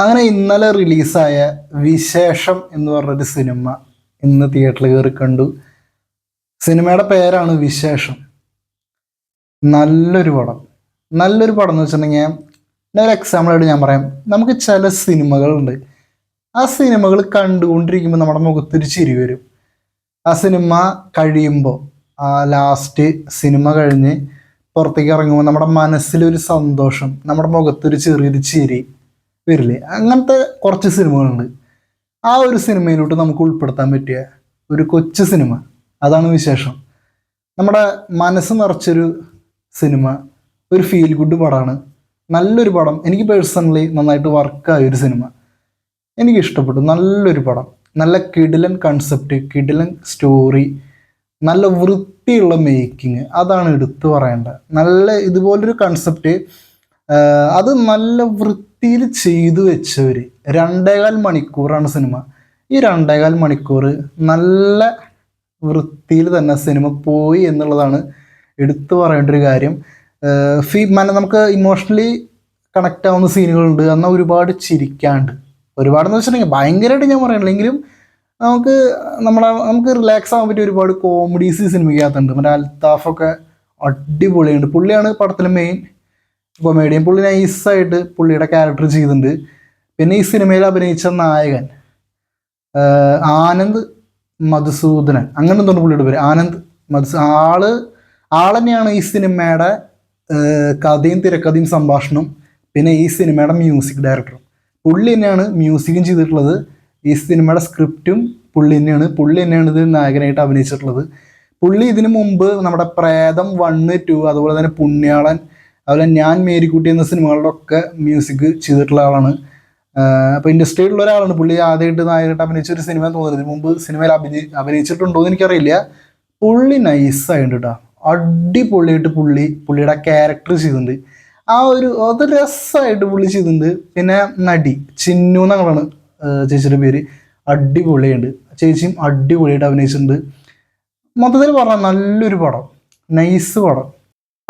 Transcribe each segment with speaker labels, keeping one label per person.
Speaker 1: അങ്ങനെ ഇന്നലെ റിലീസായ വിശേഷം എന്ന് പറഞ്ഞൊരു സിനിമ ഇന്ന് തിയേറ്ററിൽ കയറി കണ്ടു. സിനിമയുടെ പേരാണ് വിശേഷം. നല്ലൊരു പടം. നല്ലൊരു പടം എന്ന് വെച്ചിട്ടുണ്ടെങ്കിൽ എന്റെ ഒരു എക്സാമ്പിളായിട്ട് ഞാൻ പറയാം. നമുക്ക് ചില സിനിമകളുണ്ട്. ആ സിനിമകൾ കണ്ടുകൊണ്ടിരിക്കുമ്പോൾ നമ്മുടെ മുഖത്തൊരു ചിരി വരും. ആ സിനിമ കഴിയുമ്പോൾ ആ ലാസ്റ്റ് സിനിമ കഴിഞ്ഞ് പുറത്തേക്ക് ഇറങ്ങുമ്പോൾ നമ്മുടെ മനസ്സിലൊരു സന്തോഷം നമ്മുടെ മുഖത്തൊരു ചെറിയൊരു ചിരി വരില്ലേ? അങ്ങനത്തെ കുറച്ച് സിനിമകളുണ്ട്. ആ ഒരു സിനിമയിലോട്ട് നമുക്ക് ഉൾപ്പെടുത്താൻ പറ്റിയ ഒരു കൊച്ചു സിനിമ. അതാണ് വിശേഷം. നമ്മുടെ മനസ്സ് നിറച്ചൊരു സിനിമ ഒരു ഫീൽ ഗുഡ് പടമാണ്. നല്ലൊരു പടം. എനിക്ക് പേഴ്സണലി നന്നായിട്ട് വർക്കായ ഒരു സിനിമ. എനിക്ക് ഇഷ്ടപ്പെട്ടു. നല്ലൊരു പടം. നല്ല കിടിലൻ കൺസെപ്റ്റ് കിടിലൻ സ്റ്റോറി നല്ല വൃത്തിയുള്ള മേക്കിങ് അതാണ് എടുത്തു പറയേണ്ടത്. നല്ല ഇതുപോലൊരു കൺസെപ്റ്റ് അത് നല്ല വൃത്തിയിൽ ചെയ്തു വെച്ചവർ രണ്ടേകാൽ മണിക്കൂറാണ് സിനിമ. ഈ രണ്ടേകാൽ മണിക്കൂർ നല്ല വൃത്തിയിൽ തന്നെ സിനിമ പോയി എന്നുള്ളതാണ് എടുത്തു പറയേണ്ട ഒരു കാര്യം. ഫീ മന നമുക്ക് ഇമോഷണലി കണക്റ്റ് ആവുന്ന സീനുകളുണ്ട് എന്നാൽ ഒരുപാട് ചിരിക്കാണ്ട് ഒരുപാടെന്ന് വെച്ചിട്ടുണ്ടെങ്കിൽ ഭയങ്കരമായിട്ട് ഞാൻ പറയണില്ലെങ്കിലും നമുക്ക് നമ്മളെ നമുക്ക് റിലാക്സ് ആകാൻ പറ്റിയ ഒരുപാട് കോമഡീസ് സിനിമയ്ക്കകത്തുണ്ട്. മറ്റേ അൽത്താഫൊക്കെ അടിപൊളിയുണ്ട്. പുള്ളിയാണ് പടത്തിലെ മെയിൻ കൊമേഡിയൻ പുള്ളി നൈസായിട്ട് പുള്ളിയുടെ ക്യാരക്ടർ ചെയ്തിട്ടുണ്ട്. പിന്നെ ഈ സിനിമയിൽ അഭിനയിച്ച നായകൻ ആനന്ദ് മധുസൂദനൻ. അങ്ങനെ എന്തുകൊണ്ട് പുള്ളിയുടെ പേര്. ആനന്ദ് മധുസൂ ആൾ ആൾ തന്നെയാണ് ഈ സിനിമയുടെ കഥയും തിരക്കഥയും സംഭാഷണവും പിന്നെ ഈ സിനിമയുടെ മ്യൂസിക് ഡയറക്ടറും പുള്ളി തന്നെയാണ് മ്യൂസിക്കും ചെയ്തിട്ടുള്ളത്. ഈ സിനിമയുടെ സ്ക്രിപ്റ്റും പുള്ളി തന്നെയാണ്. പുള്ളി തന്നെയാണ് ഇത് നായകനായിട്ട് അഭിനയിച്ചിട്ടുള്ളത്. പുള്ളി ഇതിനു മുമ്പ് നമ്മുടെ പ്രേതം വണ്ണ് ടു അതുപോലെ തന്നെ പുണ്യാളൻ അതുപോലെ ഞാൻ മേരിക്കുട്ടി എന്ന സിനിമകളുടെ ഒക്കെ മ്യൂസിക് ചെയ്തിട്ടുള്ള ആളാണ്. അപ്പോൾ ഇൻഡസ്ട്രിയിലുള്ള ഒരാളാണ് പുള്ളി. ആദ്യമായിട്ട് നായകനായിട്ട് അഭിനയിച്ച ഒരു സിനിമ തോന്നുന്നത് മുമ്പ് സിനിമയിൽ അഭിനയി അഭിനയിച്ചിട്ടുണ്ടോ എന്ന് എനിക്കറിയില്ല. പുള്ളി നൈസായിട്ട് കേട്ടോ അടിപൊളിയായിട്ട് പുള്ളി പുള്ളിയുടെ ക്യാരക്ടർ ചെയ്തിട്ടുണ്ട്. ആ ഒരു അത് രസമായിട്ട് പുള്ളി ചെയ്തിട്ടുണ്ട്. പിന്നെ നടി ചിന്നു എന്നാണ് ചേച്ചിയുടെ പേര്. അടിപൊളിയുണ്ട് ചേച്ചിയും അടിപൊളിയായിട്ട് അഭിനയിച്ചിട്ടുണ്ട്. മൊത്തത്തിൽ പറഞ്ഞാൽ നല്ലൊരു പടം. നൈസ് പടം.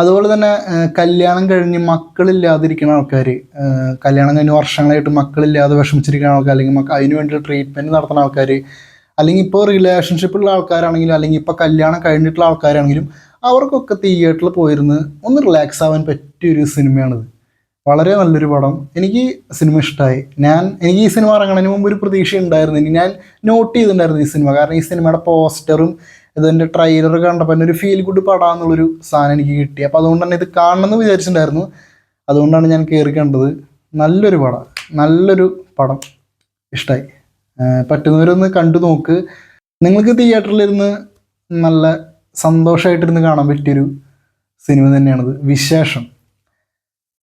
Speaker 1: അതുപോലെ തന്നെ കല്യാണം കഴിഞ്ഞ് മക്കളില്ലാതിരിക്കുന്ന ആൾക്കാർ കല്യാണം കഴിഞ്ഞ് വർഷങ്ങളായിട്ട് മക്കളില്ലാതെ വിഷമിച്ചിരിക്കുന്ന ആൾക്കാർ അല്ലെങ്കിൽ മക്ക അതിന് വേണ്ടി ട്രീറ്റ്മെന്റ് നടത്തുന്ന ആൾക്കാർ അല്ലെങ്കിൽ ഇപ്പോൾ റിലേഷൻഷിപ്പുള്ള ആൾക്കാരാണെങ്കിലും അല്ലെങ്കിൽ ഇപ്പോൾ കല്യാണം കഴിഞ്ഞിട്ടുള്ള ആൾക്കാരാണെങ്കിലും അവർക്കൊക്കെ തിയേറ്ററിൽ പോയിരുന്ന് ഒന്ന് റിലാക്സ് ആവാൻ പറ്റിയ ഒരു സിനിമയാണിത്. വളരെ നല്ലൊരു പടം. എനിക്ക് സിനിമ ഇഷ്ടമായി ഞാൻ എനിക്ക് ഈ സിനിമ ഇറങ്ങുന്നതിന് മുമ്പ് ഒരു പ്രതീക്ഷ ഉണ്ടായിരുന്നു ഞാൻ നോട്ട് ചെയ്തിട്ടുണ്ടായിരുന്നു ഈ സിനിമ. കാരണം ഈ സിനിമയുടെ പോസ്റ്ററും ഇതിന്റെ ട്രെയിലർ കണ്ടപ്പോൾ തന്നെ ഒരു ഫീൽ ഗുഡ് പടാന്നുള്ളൊരു സാധനം എനിക്ക് കിട്ടി. അപ്പോൾ അതുകൊണ്ട് തന്നെ ഇത് കാണണമെന്ന് വിചാരിച്ചിട്ടുണ്ടായിരുന്നു. അതുകൊണ്ടാണ് ഞാൻ കയറി കണ്ടത്. നല്ലൊരു പടം. നല്ലൊരു പടം. ഇഷ്ടമായി പറ്റുന്നവരൊന്ന് കണ്ടു നോക്ക്. നിങ്ങൾക്ക് തിയേറ്ററിലിരുന്ന് നല്ല സന്തോഷമായിട്ടിരുന്ന് കാണാൻ പറ്റിയൊരു സിനിമ തന്നെയാണത്. വിശേഷം.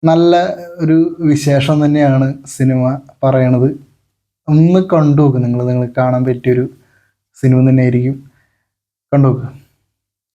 Speaker 1: നല്ല ഒരു വിശേഷം തന്നെയാണ് സിനിമ പറയണത്. ഒന്ന് കണ്ടു നോക്ക്. നിങ്ങൾ നിങ്ങൾ കാണാൻ പറ്റിയൊരു സിനിമ തന്നെയായിരിക്കും. കണ്ടു നോക്ക്